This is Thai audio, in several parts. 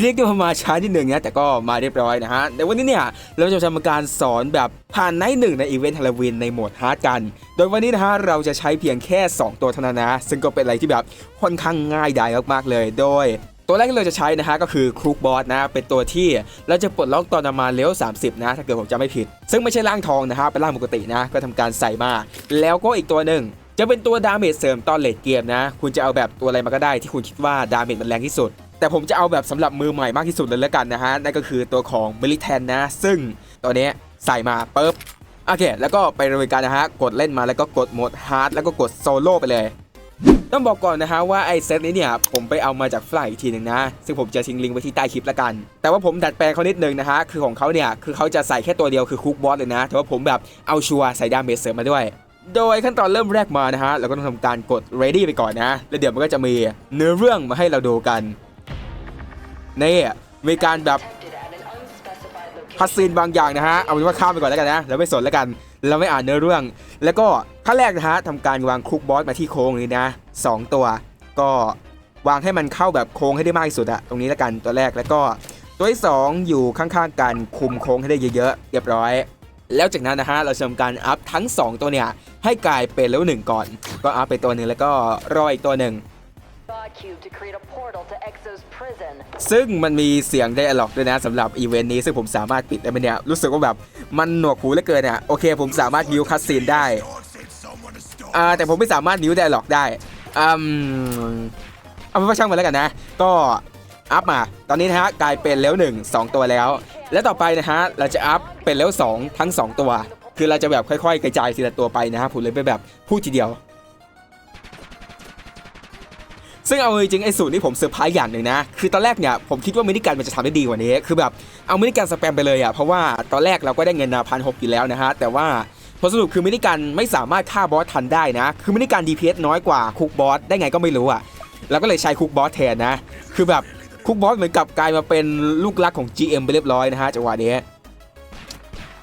เรียกได้ว่ามาช้านิดหนึ่งนะแต่ก็มาเรียบร้อยนะฮะในวันนี้เนี่ยเราจะทำการสอนแบบผ่านไนท์หนึ่งในอีเวนต์ฮาโลวีนในโหมดฮาร์ดกัน โดยวันนี้นะฮะเราจะใช้เพียงแค่ 2 ตัวเท่านั้นนะซึ่งก็เป็นอะไรที่แบบค่อนข้างง่ายดายมากๆเลยโดย ตัวแรกที่เราจะใช้นะฮะก็คือครูกบอสนะเป็นตัวที่เราจะปลดล็อกตอนประมาณเลเวล30 นะ ถ้าเกิดผมจำไม่ผิด ซึ่งไม่ใช่ร่างทองนะฮะเป็นร่างปกตินะก็ทำการใส่มาแล้วก็อีกตัวหนึ่งจะเป็นตัวดาเมจเสริมตอนเลดเกมนะ คุณจะเอาแบบตัวอะไรมาก็ได้ที่คุณคิดว่าดาเมจมันแรงที่สุด แต่ผมจะเอาแบบสำหรับมือใหม่มากที่สุดเลยแล้วกันนะฮะ นั่นก็คือตัวของมิลิแทนนะ ซึ่งตัวนี้ใส่มาปุ๊บ โอเค แล้วก็ไปดำเนินการนะฮะ กดเล่นมาแล้วก็กดโหมดฮาร์ดแล้วก็กดโซโล่ไปเลยต้องบอกก่อนนะฮะว่าไอ้เซตนี้เนี่ยผมไปเอามาจากฝรั่งอีกทีหนึ่งนะ ซึ่งผมจะทิ้งลิงก์ไว้ที่ใต้คลิปละกัน แต่ว่าผมดัดแปลงเขานิดนึงนะฮะ คือของเขาเนี่ย คือเขาจะใส่แค่ตัวเดียวคือคุกบอสเลยนะ แต่ว่าผมแบบเอาชัวร์ใส่ดาเมจเสริมมาด้วย โดยขั้นตอนเริ่มแรกมานะฮะ เราก็ต้องทำการกด ready ไปก่อนนะ แล้วเดี๋ยวมันก็จะมีเนื้อเรื่องมาให้เราดูกัน นี่มีการแบบพัสซีนบางอย่างนะฮะ เอาเป็นว่าข้ามไปก่อนแล้วกันนะแล้วไม่สนแล้วกัน เราไม่อ่านเนื้อเรื่อง แล้วก็ขั้นแรกนะฮะทำการวางคุกบอสมาที่โค้งนี้นะสองตัว ก็วางให้มันเข้าแบบโค้งให้ได้มากที่สุดอะตรงนี้แล้วกันตัวแรกแล้วก็ตัวที่สองอยู่ข้างๆกันคุมโค้งให้ได้เยอะๆเรียบร้อย แล้วจากนั้นนะฮะเราทำการอัพทั้ง 2 ตัวเนี่ยให้กลายเป็นเลเวลหนึ่งก่อน ก็อัพไปตัวหนึ่งแล้วก็รออีกตัวหนึ่ง ซึ่งมันมีเสียงไดอะล็อกด้วยนะสำหรับอีเวนต์นี้ซึ่งผมสามารถปิดได้ไหมเนี่ยรู้สึกว่าแบบมันหนวกหูเหลือเกินอะโอเค ผมสามารถมิวคัสซีนได้อ่าแต่ผมไม่สามารถมิวไดอะล็อกได้อืมเอาเป็นว่าช่างมันแล้วกันนะ ก็อัพมา ตอนนี้นะฮะกลายเป็นเลเวลหนึ่งสองตัวแล้ว และต่อไปนะฮะเราจะอัพเป็นเลเวลสองทั้งสองตัว คือเราจะแบบค่อยๆ กระจายทีละตัวไปนะฮะผมเลยไปแบบพูดทีเดียว ซึ่งเอาจริงไอ้สูตรนี้ผมเซอร์ไพรส์อย่างหนึ่งนะ คือตอนแรกเนี่ยผมคิดว่ามินิกันมันจะทำได้ดีกว่านี้ คือแบบเอามินิกันสแปมไปเลยอะ เพราะว่าตอนแรกเราก็ได้เงินนาพันหกอยู่แล้วนะฮะ แต่ว่าผลสรุปคือมินิกันไม่สามารถฆ่าบอสทันได้นะ คือมินิกัน DPS น้อยกว่าคุกบอสได้ไงก็ไม่รู้อะเราก็เลยใช้คุกบอสแทนนะ คือแบบคุกบอสเหมือนกับกลายมาเป็นลูกรักของ GM ไปเรียบร้อยนะฮะจังหวะนี้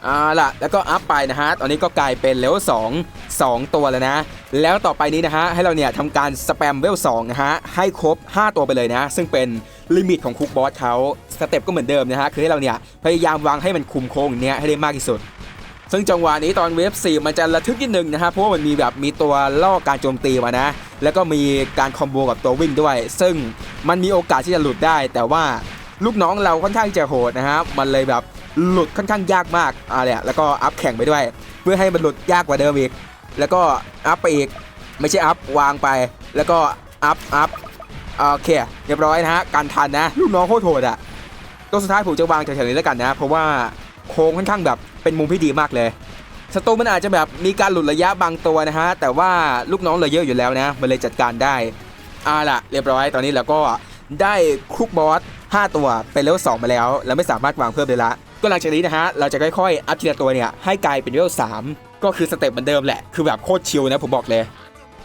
อ่าล่ะแล้วก็อัพไปนะฮะ ตอนนี้ก็กลายเป็นเลเวล2 2 ตัวแล้วนะ แล้วต่อไปนี้นะฮะให้เราเนี่ยทำการสแปมเวล2นะฮะให้ครบ 5 ตัวไปเลยนะ ซึ่งเป็นลิมิตของคุกบอสเขาสเต็ปก็เหมือนเดิมนะฮะคือให้เราเนี่ยพยายามวางให้มันคุมโค้งเนี้ยให้ได้มากที่สุด ซึ่งจังหวะนี้ตอนเวฟ4มันจะระทึกนิดนึงนะฮะเพราะว่ามันมีแบบมีตัวล่อการโจมตีมานะ แล้วก็มีการคอมโบกับตัววิ่งด้วย ซึ่งมันมีโอกาสที่จะหลุดได้ แต่ว่าลูกน้องเราค่อนข้างจะโหดนะฮะมันเลยแบบหลุดค่อนข้างยากมากอะไรแล้วก็อัพแข่งไปด้วย เพื่อให้มันหลุดยากกว่าเดิมอีก แล้วก็อัพไปอีก ไม่ใช่อัพวางไป แล้วก็อัพอัพโอเคเรียบร้อยนะฮะการทันนะลูกน้องโคตรโหดอะตัวสุดท้ายผมจะวางแถวๆนี้แล้วกันนะ เพราะว่าโค้งค่อนข้างแบบเป็นมุมที่ดีมากเลยศัตรูมันอาจจะแบบมีการหลุดระยะบางตัวนะฮะ แต่ว่าลูกน้องเราเยอะอยู่แล้วนะ มันเลยจัดการได้เอาล่ะ เรียบร้อย ตอนนี้เราก็ได้คุกบอส5 ตัวเป็นเลเวล2มาแล้ว แล้วไม่สามารถวางเพิ่มได้ละ ก็หลังจากนี้นะฮะ เราจะค่อยๆ อัพทีละตัวเนี่ยให้กลายเป็นเลเวล3 ก็คือสเต็ปเหมือนเดิมแหละ คือแบบโคตรชิลนะผมบอกเลย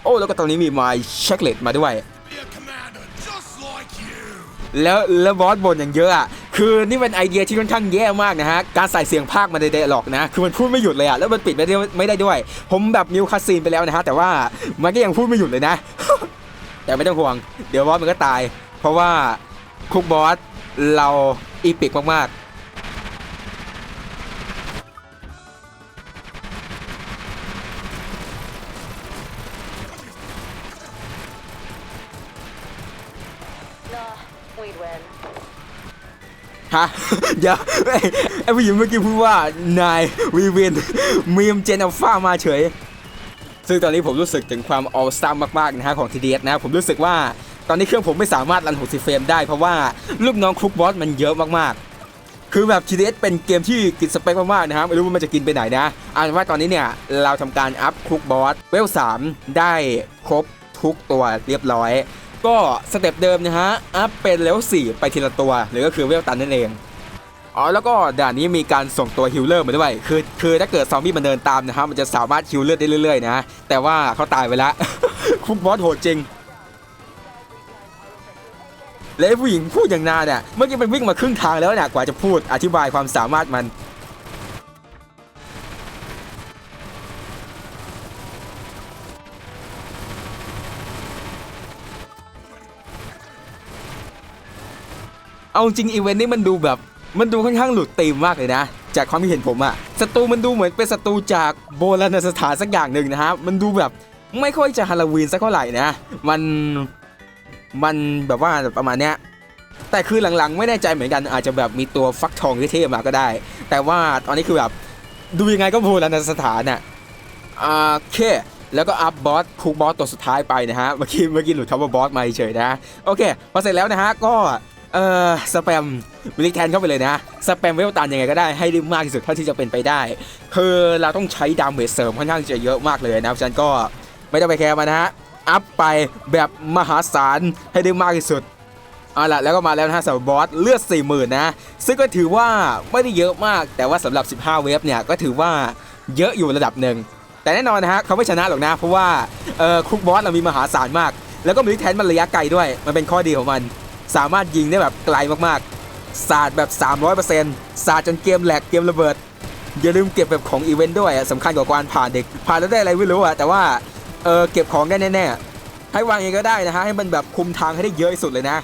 โอ้แล้วก็ตอนนี้มีไมล์เช็คเลตมาด้วย แล้วแล้วบอสบนอย่างเยอะอะคือนี่เป็นไอเดียที่ค่อนข้างแย่มากนะฮะ การใส่เสียงภาคมาในเดล็อกนะ คือมันพูดไม่หยุดเลยอะแล้วมันปิดไม่ได้ไม่ได้ด้วย ผมแบบมิวคัสซีนไปแล้วนะฮะ แต่ว่ามันก็ยังพูดไม่หยุดเลยนะ แต่ไม่ต้องห่วง เดี๋ยวบอสมันก็ตาย เพราะว่าคุกบอสเราอีปิกมากๆ ฮะ เดี๋ยวไอ้ไอ้ผู้หญิงเมื่อกี้พูดว่านายวีวินมีมเจนอัลฟามาเฉย ซึ่งตอนนี้ผมรู้สึกถึงความออลสตามากๆนะฮะของ TDS นะผมรู้สึกว่าตอนนี้เครื่องผมไม่สามารถรัน 60 เฟรมได้เพราะว่าลูกน้องครุกบอสมันเยอะมากๆ คือแบบ TDS เป็นเกมที่กินสเปคมากๆนะฮะไม่รู้ว่ามันจะกินไปไหนนะเอันว่าตอนนี้เนี่ย เราทำการอัพครุกบอสเวล3ได้ครบทุกตัวเรียบร้อย ก็สเต็ปเดิมนะฮะ อัพเป็นเลเวล4ไปทีละตัว หรือก็คือเวลตันนั่นเอง อ๋อแล้วก็ด่านนี้มีการส่งตัวฮิลเลอร์มาด้วย คือคือถ้าเกิดซอมบี้มันเดินตามนะฮะมันจะสามารถฮิลเลือดได้เรื่อยๆนะ แต่ว่าเขาตายไปแล้วคุกบอสโหดจริงและผู้หญิงพูดอย่างนานเนี่ยเมื่อกี้มันวิ่งมาครึ่งทางแล้วเนี่ยกว่าจะพูดอธิบายความสามารถมัน เอาจริงอีเวนต์นี้มันดูแบบมันดูค่อนข้างหลุดธีมมากเลยนะ จากความคิดเห็นผมอะศัตรูมันดูเหมือนเป็นศัตรูจากโบราณสถานสักอย่างหนึ่งนะฮะมันดูแบบไม่ค่อยจะฮาโลวีนสักเท่าไหร่นะ มันมันแบบว่าประมาณเนี้ยแต่คือหลังๆ ไม่แน่ใจเหมือนกันอาจจะแบบมีตัวฟักทองเท่มาก็ได้ แต่ว่าตอนนี้คือแบบดูยังไงก็โบราณสถานน่ะอ่าโอเคแล้วก็อัพบอสคุกบอสตัวสุดท้ายไปนะฮะเมื่อกี้เมื่อกี้หลุดคำว่าบอสมาเฉยนะโอเคพอเสร็จแล้วนะฮะก็ เอ่อสแปมวิลิแทนเข้าไปเลยนะสแปมเวลตันยังไงก็ได้ให้ได้มากที่สุดเท่าที่จะเป็นไปได้ คือเราต้องใช้ดาเมจเสริมค่อนข้างจะเยอะมากเลยนะฉะนั้นก็ไม่ต้องไปแคร์มันนะฮะอัพไปแบบมหาศาลให้ได้มากที่สุดเอาล่ะแล้วก็มาแล้วนะฮะสำหรับบอสเลือด40,000นะซึ่งก็ถือว่าไม่ได้เยอะมากแต่ว่าสำหรับ 15 เวฟเนี่ยก็ถือว่าเยอะอยู่ระดับหนึ่งแต่แน่นอนนะฮะเขาไม่ชนะหรอกนะเพราะว่าเออคุกบอสเรามีมหาศาลมาก แล้วก็มิลิแทนมันระยะไกลด้วย มันเป็นข้อดีของมัน สามารถยิงได้แบบไกลมากๆสาดแบบ 300%สาดจนเกมแหลกเกมระเบิด อย่าลืมเก็บแบบของอีเวนต์ด้วยอะสำคัญกว่าการผ่านเด็ก ผ่านแล้วได้อะไรไม่รู้อะแต่ว่า เออเก็บของได้แน่ๆ ให้วางเองก็ได้นะฮะ ให้มันแบบคุมทางให้ได้เยอะที่สุดเลยนะ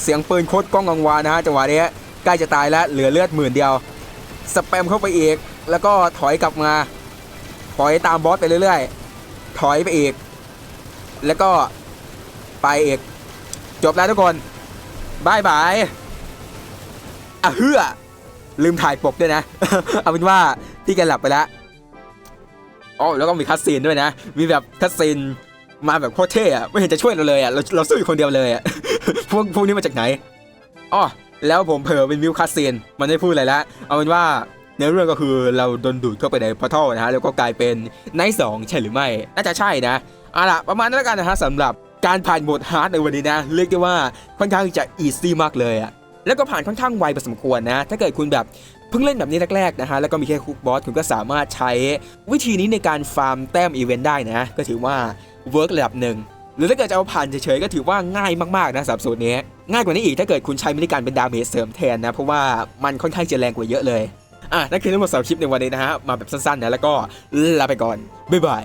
เสียงปืนโคตรก้องกังวานนะฮะจังหวะนี้ใกล้จะตายแล้วเหลือเลือดหมื่นเดียว สแปมเข้าไปอีก แล้วก็ถอยกลับมา ถอยตามบอสไปเรื่อยๆ ถอยไปอีก แล้วก็ไปอีกจบแล้วทุกคน บายบายอะเฮือลืมถ่ายปกด้วยนะ เอาเป็นว่าพี่แกหลับไปแล้วอ๋อแล้วก็มีคัสซีนด้วยนะ มีแบบคัสซีนมาแบบโคตรเท่อะไม่เห็นจะช่วยเราเลยอะเราเราสู้อยู่คนเดียวเลยอะพวกพวกนี้มาจากไหนอ๋อแล้วผมเผลอเป็นวิวคัสซีนมันไม่พูดอะไรล้วเอาเป็นว่าในเรื่องก็คือเราโดนดูดเข้าไปในพอทัลนะฮะแล้วก็กลายเป็นไนท์สองใช่หรือไม่ น่าจะใช่นะเอาล่ะประมาณนั้นแล้วกันนะฮะสำหรับ การผ่านโหมดฮาร์ดในวันนี้นะ เรียกได้ว่าค่อนข้างจะอีซี่มากเลยอะแล้วก็ผ่านค่อนข้างไวพอสมควรนะ ถ้าเกิดคุณแบบเพิ่งเล่นแบบนี้แรกๆนะฮะ แล้วก็มีแค่คุกบอส คุณก็สามารถใช้วิธีนี้ในการฟาร์มแต้มอีเวนต์ได้นะ ก็ถือว่าเวิร์กระดับหนึ่ง หรือถ้าเกิดจะเอาผ่านเฉยๆ ก็ถือว่าง่ายมากๆนะสำหรับสูตรนี้ ง่ายกว่านี้อีกถ้าเกิดคุณใช้มินิการเป็นดาเมจเสริมแทนนะ เพราะว่ามันค่อนข้างจะแรงกว่าเยอะเลย อะนั่นคือทั้งหมดสำหรับคลิปในวันนี้นะฮะ มาแบบสั้นๆนะ แล้วก็ลาไปก่อน บ๊ายบาย